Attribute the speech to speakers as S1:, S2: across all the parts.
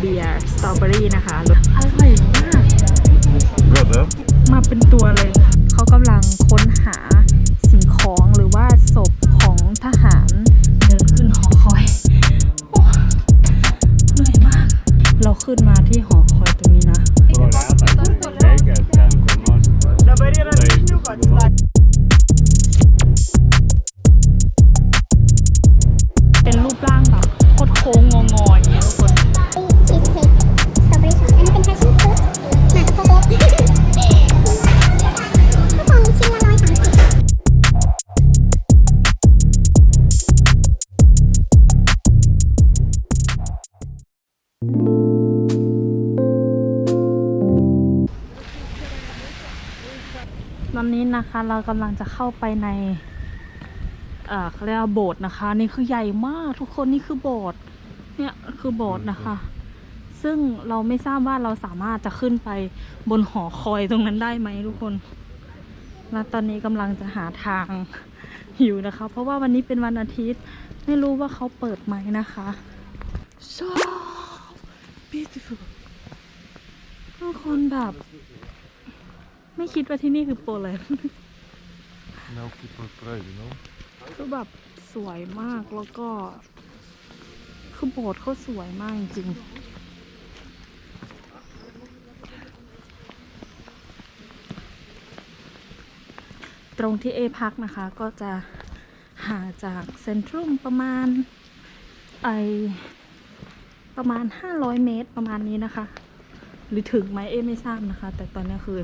S1: เบียร์สตรอเบอรี่นะคะรสอร่อยมาก
S2: Good, huh?
S1: มาเป็นตัวเลย เขากำลัง อนนี้นะคะเรากำลังจะเข้าไปในเอ่อเขาเรียกว่าโบสถ์นะคะ นี่คือใหญ่มากทุกคนนี่คือโบสถ์เนี่ยคือโบสถ์นะคะ ซึ่งเราไม่ทราบว่าเราสามารถจะขึ้นไปบนหอคอยตรงนั้นได้ไหมทุกคนแล้วตอนนี้กำลังจะหาทางอยู่นะคะ เพราะว่าวันนี้เป็นวันอาทิตย์ ไม่รู้ว่าเขาเปิดไหมนะคะ so beautiful ทุกคนแบบ ไม่คิดว่าที่นี่คือโปแลนด์
S2: Now people pray, you know?
S1: คือแบบสวยมากแล้วก็ คือโบสถ์เขาสวยมากจริงๆตรงที่เอพักนะคะก็จะห่างจากเซ็นทรัลประมาณไอประมาณ 500 เมตรประมาณนี้นะคะ หรือถึงไหมเอไม่ทราบนะคะ แต่ตอนนี้คือ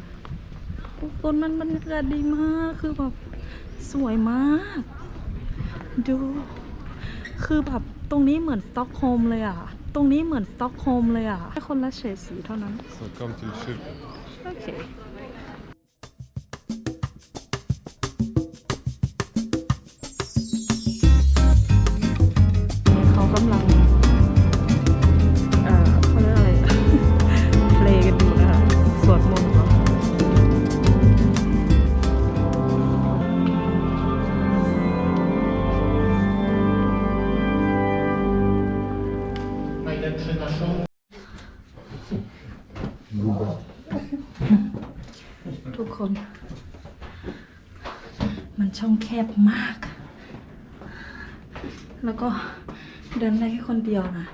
S1: ทุกคนมันบรรยากาศดีมากคือแบบสวยมาก ดู คือแบบตรงนี้เหมือนสต็อกโฮล์มเลยอะ ตรงนี้เหมือนสต็อกโฮล์มเลยอะแค่คนละเฉดสีเท่านั้น
S2: So come to the ship.
S1: ช่องแคบมาก แล้วก็เดินได้แค่คนเดียวนะ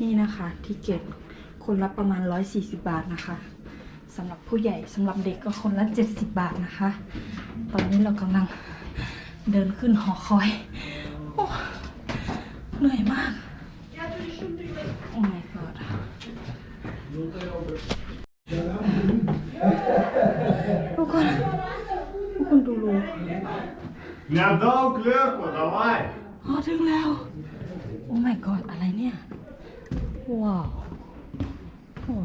S1: นี่นะคะทิเก็ตคนละประมาณ 140 บาทนะคะสำหรับผู้ใหญ่สำหรับเด็กก็คนละ 70 บาทนะคะ ตอนนี้เรากำลังเดินขึ้นหอคอยโอ้เหนื่อยมากโอ้ my god ทุกคน คนดูรู
S3: Глядал клерку, давай!
S1: อ๋อถึงแล้ว โอ้ my god อะไรเนี่ย ว้าวโอ้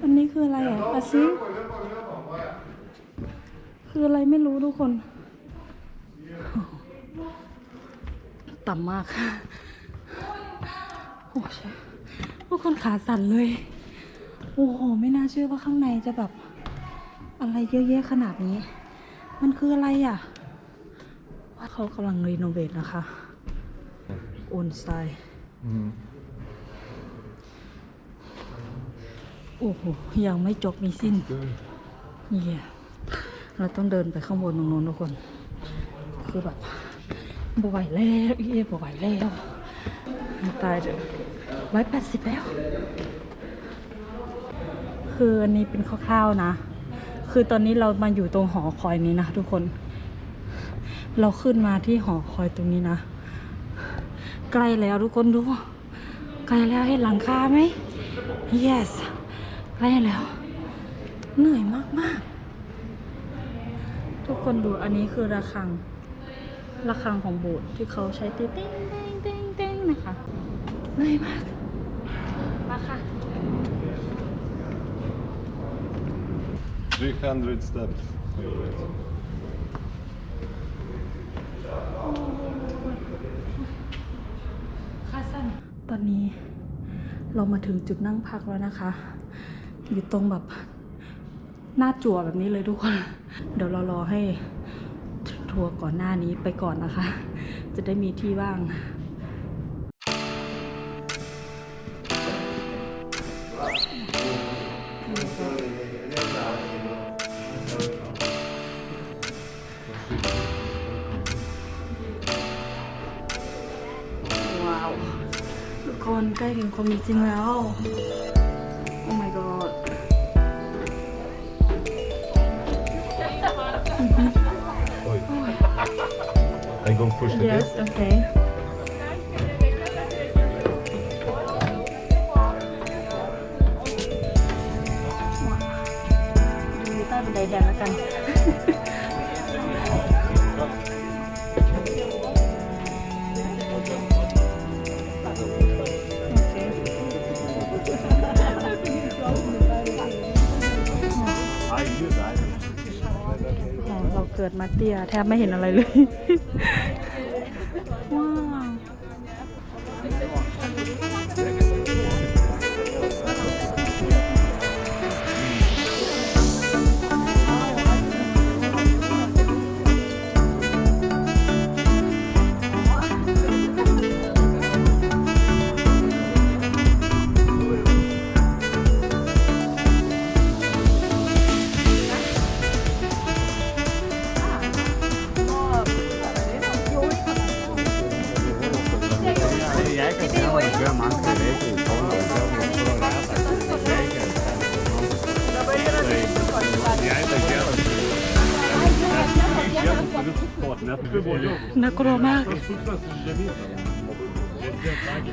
S1: อันนี้คืออะไรอ่ะอาซิคืออะไรไม่รู้ทุกคน ต่ำมาก โ อ้ช่ทุกคนขาสั่นเลย โอ้โห ไม่น่าเชื่อว่าข้างในจะแบบ อะไรเยอะแยะขนาดนี้ มันคืออะไรอะ ว่าเขากำลังรีโนเวทนะคะโอนสไตล์โอ้โห ยังไม่จบไม่สิ้นเยี่ยเราต้องเดินไปข้างบนตรงนู้นทุกคน คือแบบบไหวแล้วเย่บไหวแล้ว ตายเถอะ ร้อยแปดสิบแล้ว คืออันนี้เป็นคร่าวๆนะ คือตอนนี้เรามาอยู่ตรงหอคอยนี้นะทุกคน เราขึ้นมาที่หอคอยตรงนี้นะ ใกล้แล้วทุกคนดู ใกล้แล้วเห็นหลังคาไหม yes ใกล้แล้ว เหนื่อยมากๆ ทุกคนดูอันนี้คือระฆังระฆังของโบสถ์ที่เขาใช้ตีเต้งเต้งเต้งเต้งนะคะเหนื่อยมาก มาค่ะ
S2: 300 steps.
S1: ค่ะสั้นตอนนี้เรามาถึงจุดนั่งพักแล้วนะคะ อยู่ตรงแบบหน้าจั่วแบบนี้เลยทุกคน เดี๋ยวเรารอให้ทัวร์ก่อนหน้านี้ไปก่อนนะคะ จะได้มีที่ว่าง คนใกล้ถึงความเป็นจริงแล้วโอ้ my god
S2: I go push the
S1: yes okay ว้าวดูใต้บันไดแดงแล้วกัน เกิดมาเตี้ยแทบไม่เห็นอะไรเลย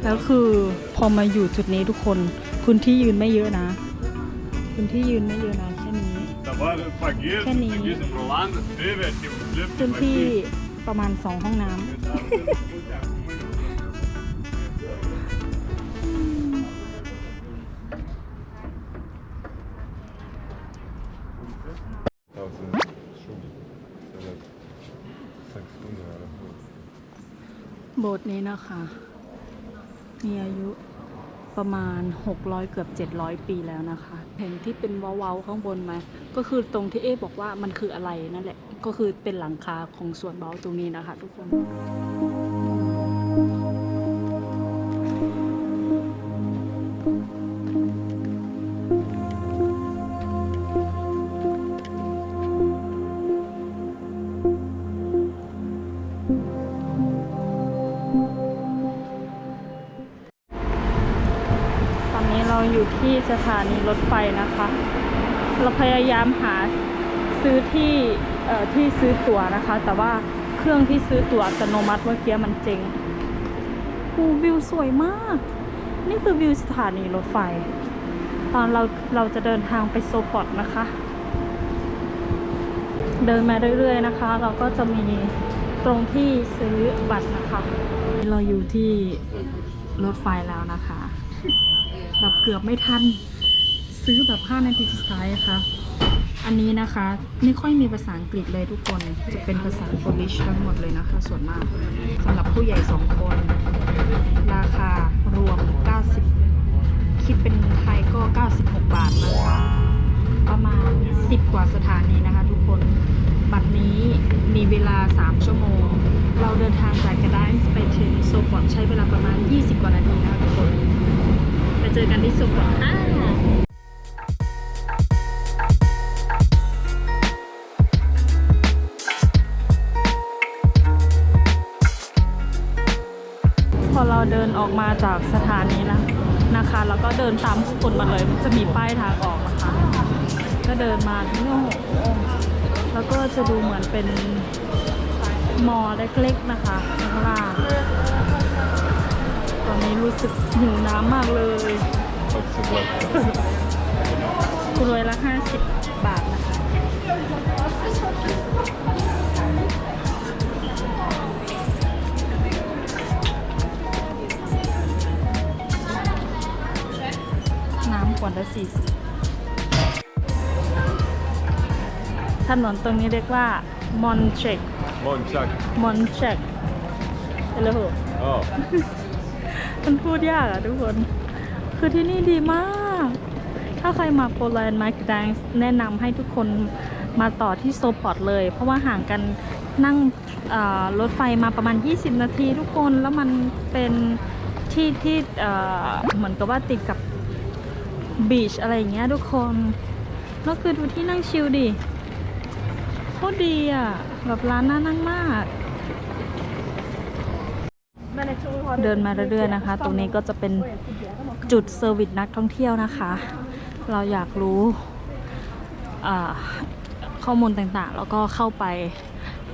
S1: แล้วคือพอมาอยู่จุดนี้ทุกคนพื้นที่ยืนไม่เยอะนะพื้นที่ยืนไม่เยอะนะแค่นี้
S3: แค่นี้
S1: พื้นที่ประมาณสองห้องน้ำโบสถ์นี้นะคะ มีอายุประมาณ 600 เกือบ 700 ปีแล้วนะคะ เห็นที่เป็นเว้าๆข้างบนไหมก็คือตรงที่เอ๊บอกว่ามันคืออะไรนั่นแหละ ก็คือเป็นหลังคาของส่วนเว้าตรงนี้นะคะทุกคน ที่สถานีรถไฟนะคะ เราพยายามหาซื้อที่ที่ซื้อตั๋วนะคะ แต่ว่าเครื่องที่ซื้อตั๋วอัตโนมัติเมื่อกี้มันเจ๊งโอ้วิวสวยมาก นี่คือวิวสถานีรถไฟ ตอนเราเราจะเดินทางไปโซปอตนะคะ เดินมาเรื่อยๆนะคะ เราก็จะมีตรงที่ซื้อบัตรนะคะ เราอยู่ที่รถไฟแล้วนะคะ แบบเกือบไม่ทัน ซื้อแบบ 5 นาทีสุดท้ายอะค่ะ อันนี้นะคะไม่ค่อยมีภาษาอังกฤษเลยทุกคน จะเป็นภาษาโปรลิชทั้งหมดเลยนะคะ ส่วนมากสำหรับผู้ใหญ่ 2 คน ราคารวม 90 คิดเป็นไทยก็ 96 บาทนะคะ ประมาณ 10 กว่าสถานีนะคะทุกคนบัตรนี้มีเวลา 3 ชั่วโมง เราเดินทางจากกระไดน์ไปถึงโซปอตใช้เวลาประมาณ 20 กว่านาทีนะคะทุกคน จอกันที่สุขค่ะพอเราเดินออกมาจากสถานีนะนะคะ แล้วก็เดินตามผู้คนมาเลยจะมีป้ายทางออกนะคะ ก็เดินมาที่นี่แล้วก็จะดูเหมือนเป็นมอลเล็กๆนะคะข้างล่างตอนนี้รู้สึกหิวน้ำมากเลย กุรวยละห้าสิบบาทนะคะน้ำขวดละสี่สิบถนนตรงนี้เรียกว่ามอนเชก
S2: Monchak.
S1: มอนเชกเอลโห
S2: Oh.
S1: มันพูดยากอะทุกคน คือที่นี่ดีมาก ถ้าใครมาโปแลนด์มาแกดงแนะนำให้ทุกคนมาต่อที่โซปอตเลย เพราะว่าห่างกันนั่งรถไฟมาประมาณ 20 นาทีทุกคนแล้วมันเป็นที่ที่เอ่อเหมือนกับว่าติดกับบีชอะไรอย่างเงี้ยทุกคนแล้วคือดูที่นั่งชิลดิโคตรดีอะแบบร้านน่านั่งมาก เดินมาเรื่อยๆนะคะ ตรงนี้ก็จะเป็นจุดเซอร์วิสนักท่องเที่ยวนะคะ เราอยากรู้ข้อมูลต่างๆ แล้วก็เข้าไป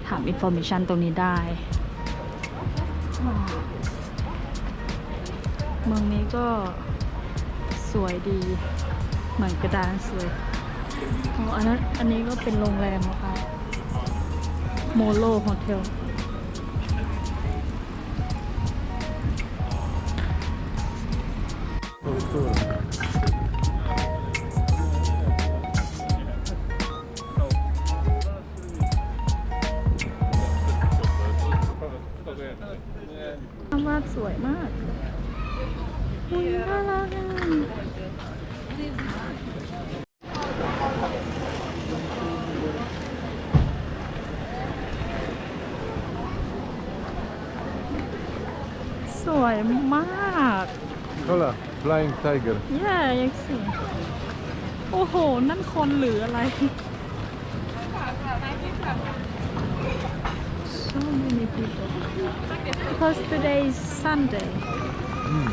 S1: ถามอินโฟมิชันตรงนี้ได้ เมืองนี้ก็สวยดี เหมือนกระดานสวยอ๋ออันนั้นอันนี้ก็เป็นโรงแรมนะคะโมโลโฮเทล สวยมาก
S2: Hola, flying tiger.
S1: แย่ยังสิโอ้โห นั่นคนหรืออะไร so many people because today is Sunday
S2: Mm.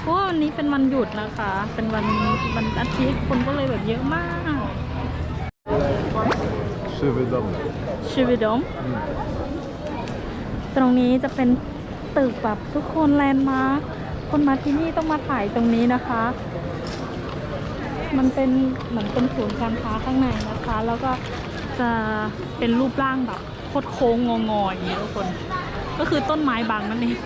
S1: เพราะว่าวันนี้เป็นวันหยุดนะคะ เป็นวันวันอาทิตย์คนก็เลยแบบเยอะมาก
S2: Szyvedom.
S1: ชีวิตมตรงนี้จะเป็น ตึกแบบทุกคนแลนด์มาร์คคนมาที่นี่ต้องมาถ่ายตรงนี้นะคะ มันเป็นเหมือนเป็นศูนย์การค้าข้างในนะคะ แล้วก็จะเป็นรูปร่างแบบโคตรโค้งงองๆอย่างเงี้ยทุกคน ก็คือต้นไม้บางนั่นเอง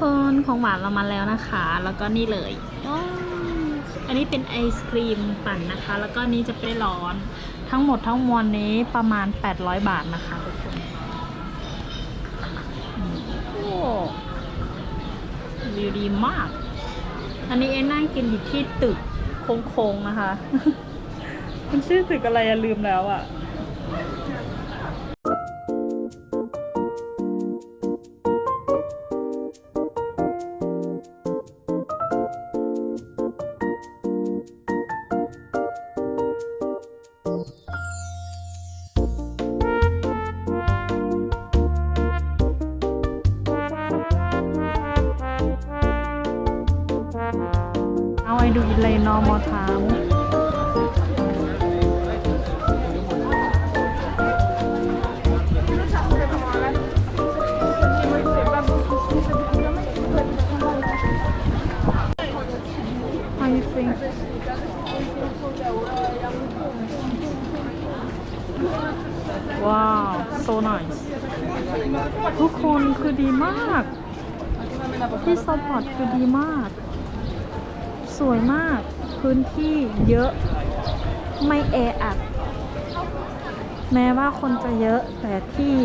S1: คนข
S4: อ
S1: งหวานเรามาแล้วนะคะ แล้วก็นี่เลยอันนี้เป็นไอศครีมปั่นนะคะ แล้วก็นี้จะเป็นร้อน ทั้งหมดทั้งมวลนี้ประมาณ 800 บาทนะคะทุกคนโอ้วิวดีมาก อันนี้เอ็นนั่งกินอยู่ที่ตึกโค้งๆนะคะ มันชื่อตึกอะไรอะลืมแล้วอะ ดูเลยนอมอเท้าว้าว so nice ทุกคนคือดีมาก ที่สปอร์ตคือดีมาก สวยมากพื้นที่เยอะไม่แออัดแม้ว่าคนจะเยอะแต่ที่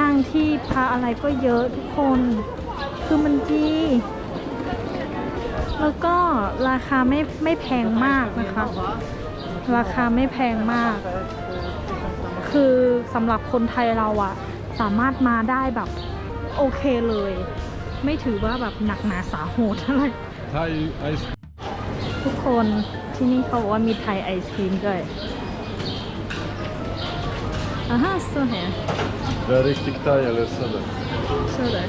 S1: นั่งที่พาอะไรก็เยอะทุกคน คือมันดี แล้วก็ราคาไม่ไม่แพงมากนะคะ ราคาไม่แพงมากคคือสำหรับคนไทยเราอะสามารถมาได้แบบโอเคเลย ไม่ถือว่าแบบหนักหนาสาโหดอะไร
S2: Thai ice
S1: ทุกคนที่นี่เขาบอกว่ามีไทยไอศครีมด้วยอ่าฮะสวย
S2: Det är riktigt thai eller sådär.
S1: สวยเลย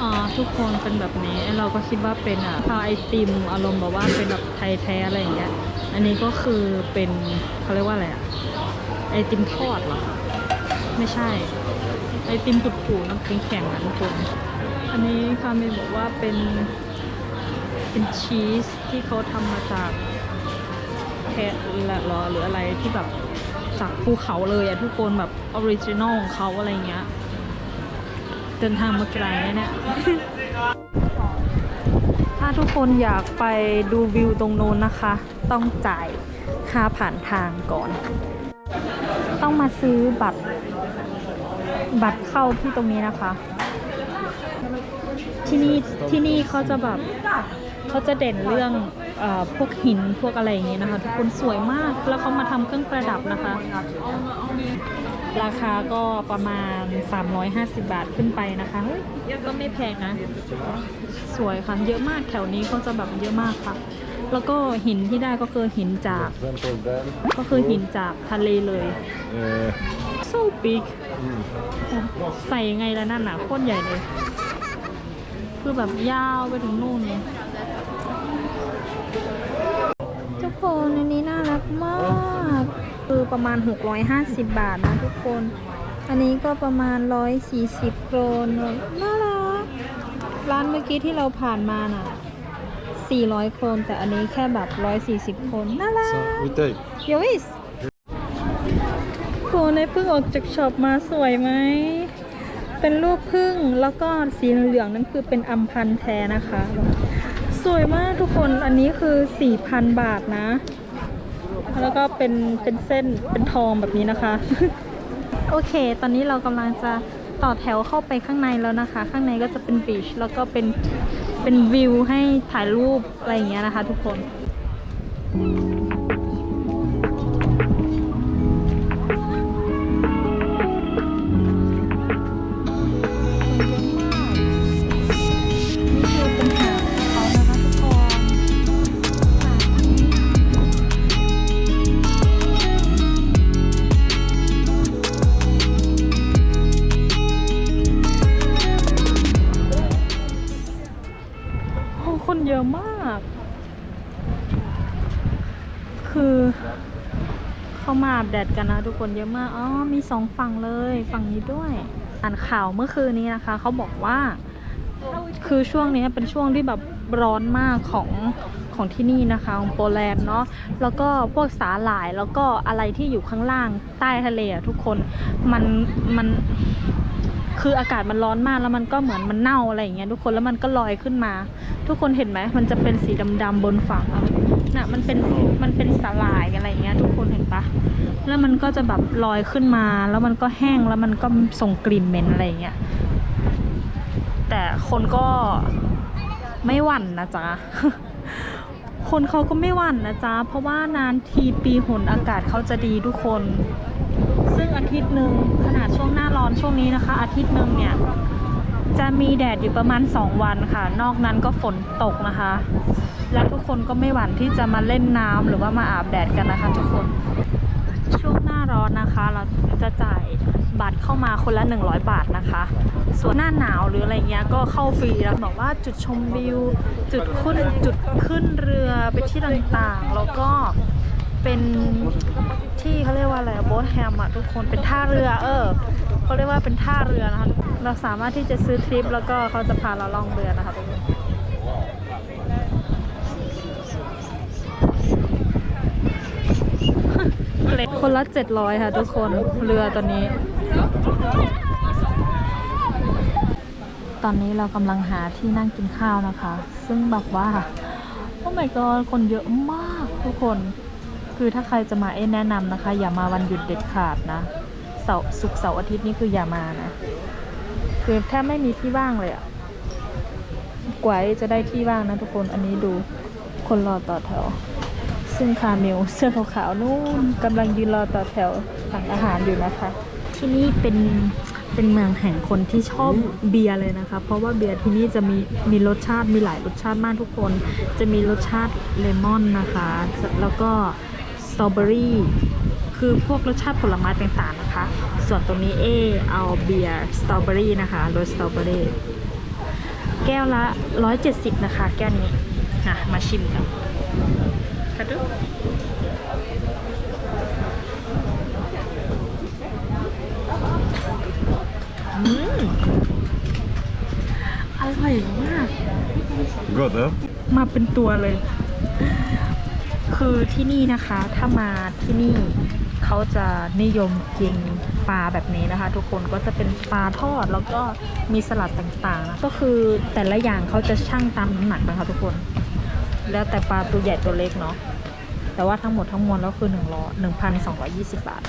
S1: อ่าทุกคนเป็นแบบนี้เราก็คิดว่าเป็นอะทาไอติมอารมณ์แบบว่าเป็นแบบไทยแท้อะไรอย่างเงี้ย อันนี้ก็คือเป็นเขาเรียกว่าอะไรอะ ไอติมทอดเหรอ ไม่ใช่ไอติมปุดๆน้ำแข็งๆนะทุกคน อันนี้คาเมบอกว่าเป็นเป็นชีสที่เขาทำมาจากแพะละหรอหรืออะไรที่แบบจากภูเขาเลยอะทุกคนแบบออริจินอลของเขาอะไรเงี้ยเดินทางมาไกลนะเนี่ยถ้าทุกคนอยากไปดูวิวตรงโน้นนะคะ ต้องจ่ายค่าผ่านทางก่อน ต้องมาซื้อบัตร บัตรเข้าที่ตรงนี้นะคะ ที่นี่ที่นี่เขาจะแบบเขาจะเด่นเรื่องอพวกหินพวกอะไรอย่างเงี้ยนะคะ ทุกคนสวยมากแล้วเขามาทำเครื่องประดับนะคะ ราคาก็ประมาณ 350 บาทขึ้นไปนะคะเฮ้ยก็ไม่แพงนะ สวยค่ะ เยอะมากแถวนี้เขาจะแบบเยอะมากค่ะ แล้วก็หินที่ได้ก็คือหินจาก ก็คือหินจากทะเลเลย so big
S2: mm.
S1: ใส่ยังไงแล้วนั่นน่ะโคตรใหญ่เลย คือแบบยาวไปถึงนู่นเลยทุกคนอันนี้น่ารักมาก คือประมาณ 650 บาทนะทุกคน อันนี้ก็ประมาณ 140 โครนน่ารัก ร้านเมื่อกี้ที่เราผ่านมาน่ะ400 โครนแต่อันนี้แค่แบบ 140 โครนน่ารัก
S2: So we
S1: โยอิสโคนในพิ่งออกจากช็อปมาสวยไหม เป็นรูปพึ่งแล้วก็สีเหลืองๆนั่นคือเป็นอัมพันธ์แท้นะคะ สวยมากทุกคนอันนี้คือ4,000บาทนะ แล้วก็เป็นเป็นเส้นเป็นทองแบบนี้นะคะ โอเค ตอนนี้เรากำลังจะต่อแถวเข้าไปข้างในแล้วนะคะ ข้างในก็จะเป็นบีชแล้วก็เป็นเป็นวิวให้ถ่ายรูปอะไรอย่างเงี้ยนะคะ ทุกคน คือเขามาอาบแดดกันนะทุกคนเยอะมาก อ๋อ มีสองฝั่งเลย ฝั่งนี้ด้วย อ่านข่าวเมื่อคืนนี้นะคะ เขาบอกว่า คือช่วงนี้เป็นช่วงที่แบบร้อนมากของของที่นี่นะคะของโปแลนด์เนาะ แล้วก็พวกสาหร่ายแล้วก็อะไรที่อยู่ข้างล่างใต้ทะเลอะทุกคน มัน มัน คืออากาศมันร้อนมากแล้วมันก็เหมือนมันเน่าอะไรอย่างเงี้ยทุกคน แล้วมันก็ลอยขึ้นมา ทุกคนเห็นไหม มันจะเป็นสีดำๆบนฝั่งอะ น่ะมันเป็นมันเป็นสาหร่ายอะไรเงี้ยทุกคนเห็นปะแล้วมันก็จะแบบลอยขึ้นมา แล้วมันก็แห้งแล้วมันก็ส่งกลิ่นเหม็นอะไรเงี้ยแต่คนก็ไม่หวั่นนะจ๊ะ คนเขาก็ไม่หวั่นนะจ๊ะ เพราะว่านานทีปีหนอากาศเขาจะดีทุกคน ซึ่งอาทิตย์หนึ่งขนาดช่วงหน้าร้อนช่วงนี้นะคะ อาทิตย์หนึ่งเนี่ย จะมีแดดอยู่ประมาณ 2 วันค่ะ นอกนั้นก็ฝนตกนะคะ และทุกคนก็ไม่หวั่นที่จะมาเล่นน้ำหรือว่ามาอาบแดดกันนะคะ ทุกคน ช่วงหน้าร้อนนะคะ เราจะจ่ายบัตรเข้ามาคนละ 100 บาทนะคะ ส่วนหน้าหนาวหรืออะไรเงี้ยก็เข้าฟรีแล้วบอกว่าจุดชมวิว จุดขึ้นจุดขึ้นเรือไปที่ต่างๆ แล้วก็เป็นที่เขาเรียกว่าอะไรโบ๊ทแฮมอะทุกคนเป็นท่าเรือ เออเขาเรียกว่าเป็นท่าเรือนะคะ เราสามารถที่จะซื้อทริปแล้วก็เขาจะพาเราล่องเรือนะคะทุกคนคนละ 700 ค่ะทุกคนเรือตอนนี้ ตอนนี้เรากำลังหาที่นั่งกินข้าวนะคะ ซึ่งแบบว่าโอ้ my god คนเยอะมากทุกคน คือถ้าใครจะมาเอ้แนะนำนะคะ อย่ามาวันหยุดเด็ดขาดนะเสาร์ศุกร์เสาร์อาทิตย์นี่คืออย่ามานะ คือแทบไม่มีที่ว่างเลยอะกว่าจะได้ที่ว่างนะทุกคนอันนี้ดูคนรอต่อแถว ซึ่งคาเมลเสื้อขาวๆนู่นกำลังยืนรอต่อแถวสั่งอาหารอยู่นะคะ ที่นี่เป็นเป็นเมืองแห่งคนที่ชอบเบียร์เลยนะคะ เพราะว่าเบียร์ที่นี่จะมีมีรสชาติมีหลายรสชาติมากทุกคน จะมีรสชาติเลมอนนะคะ แล้วก็สตรอเบอรี่ คือพวกรสชาติผลไม้ต่างๆนะคะ ส่วนตรงนี้เอเอาเบียร์สตรอเบอรี่นะคะรสสตรอเบอรี่แก้วละ 170 นะคะ แก้วนี้นะมาชิมกันค่ะดูอืมอร่อยมาก
S2: Good, huh?
S1: มาเป็นตัวเลย คือที่นี่นะคะ ถ้ามาที่นี่ เขาจะนิยมกินปลาแบบนี้นะคะ ทุกคนก็จะเป็นปลาทอดแล้วก็มีสลัดต่างๆนะก็คือแต่ละอย่างเขาจะชั่งตามน้ำหนักนะคะทุกคน แล้วแต่ปลาตัวใหญ่ตัวเล็กเนาะแต่ว่าทั้งหมดทั้งมวลแล้วคือหนึ่งร้อยหนึ่งพันสองร้อยยี่สิบบาท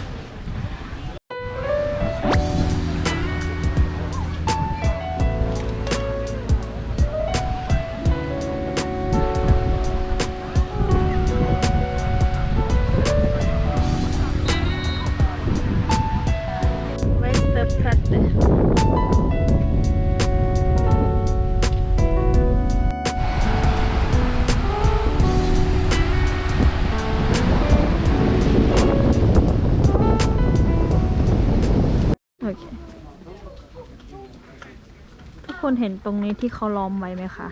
S1: เห็นตรงนี้ที่เขาล้อมไว้ไหมคะ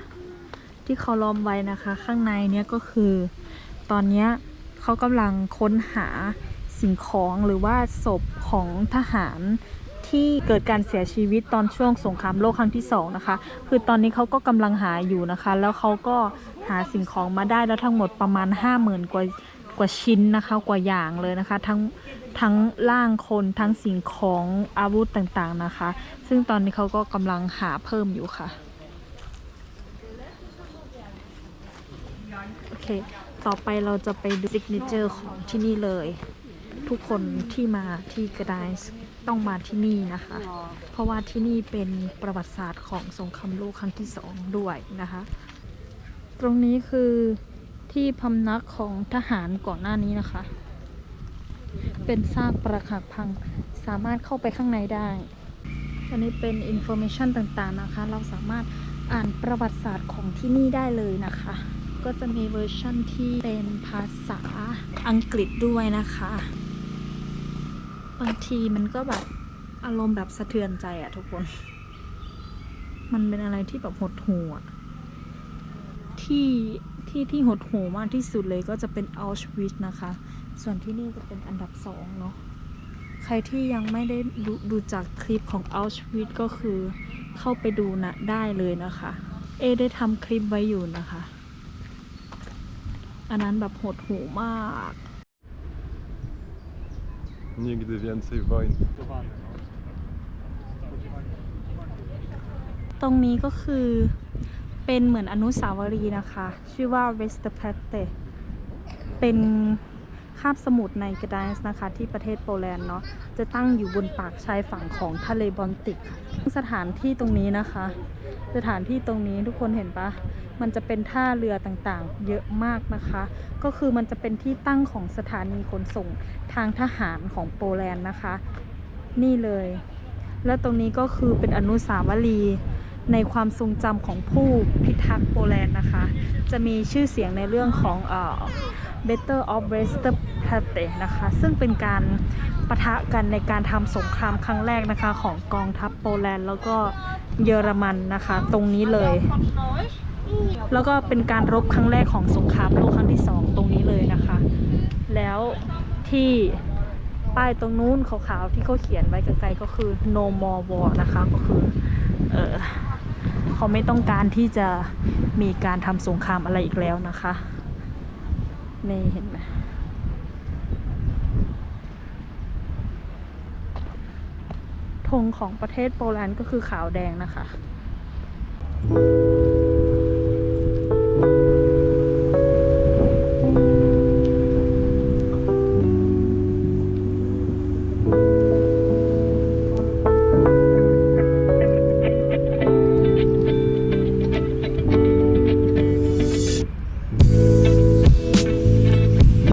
S1: ที่เขาล้อมไว้นะคะ ข้างในเนี้ยก็คือ ตอนเนี้ยเขากำลังค้นหาสิ่งของหรือว่าศพของทหารที่เกิดการเสียชีวิตตอนช่วงสงครามโลกครั้งที่สองนะคะ คือตอนนี้เขาก็กำลังหาอยู่นะคะ แล้วเขาก็หาสิ่งของมาได้แล้วทั้งหมดประมาณ 5 0,000 กว่า กว่าชิ้นนะคะกว่าอย่างเลยนะคะ ทั้งทั้งร่างคนทั้งสิ่งของอาวุธต่างๆนะคะ ซึ่งตอนนี้เขาก็กำลังหาเพิ่มอยู่ค่ะโอเค ต่อไปเราจะไปดูซิกเนเจอร์ของที่นี่เลย ทุกคนที่มาที่กระไดส์ต้องมาที่นี่นะคะ เพราะว่าที่นี่เป็นประวัติศาสตร์ของสงครามโลกครั้งที่สองด้วยนะคะ ตรงนี้คือ ที่พำนักของทหารก่อนหน้านี้นะคะ เป็นซากปรักหักพังสามารถเข้าไปข้างในได้ อันนี้เป็นอินโฟ a t ชันต่างๆนะคะ เราสามารถอ่านประวัติศาสตร์ของที่นี่ได้เลยนะคะ ก็จะมีเวอร์ชั่นที่เป็นภาษาอังกฤษด้วยนะคะ บางทีมันก็แบบอารมณ์แบบสะเทือนใจอะทุกคน มันเป็นอะไรที่แบบหดหูอะที่ ที่ที่หดหูมากที่สุดเลยก็จะเป็นอัลชวิตนะคะ ส่วนที่นี่จะเป็นอันดับสองเนาะ ใครที่ยังไม่ได้ดูดูจากคลิปของ Auschwitz ก็คือเข้าไปดูนะได้เลยนะคะ เอได้ทำคลิปไว้อยู่นะคะ อันนั้นแบบหดหูมาก
S2: Nigdy więcej wojny.
S1: ตรงนี้ก็คือ เป็นเหมือนอนุสาวรีย์นะคะ ชื่อว่า w e s t p l a t t e เป็นคาบสมุทรในกระไดส์นะคะ ที่ประเทศโปแลนด์เนาะจะตั้งอยู่บนปากชายฝั่งของทะเลบอลติก สถานที่ตรงนี้นะคะ สถานที่ตรงนี้ทุกคนเห็นปะมันจะเป็นท่าเรือต่างๆ เยอะมากนะคะ ก็คือมันจะเป็นที่ตั้งของสถานีขนส่งทางทหารของโปแลนด์นะคะ นี่เลย แล้วตรงนี้ก็คือเป็นอนุสาวรีย์ ในความทรงจำของผู้พิทักษ์โปแลนด์นะคะ จะมีชื่อเสียงในเรื่องของเอ่อ Better of w e s t e r p a t e นะคะ ซึ่งเป็นการปะทะกันในการทำสงครามครั้งแรกนะคะ ของกองทัพโปแลนด์แล้วก็เยอรมันนะคะ ตรงนี้เลย แล้วก็เป็นการรบครั้งแรกของสงครามโลกครั้งที่สองตรงนี้เลยนะคะ แล้วที่ป้ายตรงนู้นขาวๆที่เขาเขียนไว้ไกลๆก็คือ no more war นะคะก็คือเออ เขาไม่ต้องการที่จะมีการทำสงครามอะไรอีกแล้วนะคะนี่เห็นไหมธงของประเทศโปรแลนด์ก็คือขาวแดงนะคะ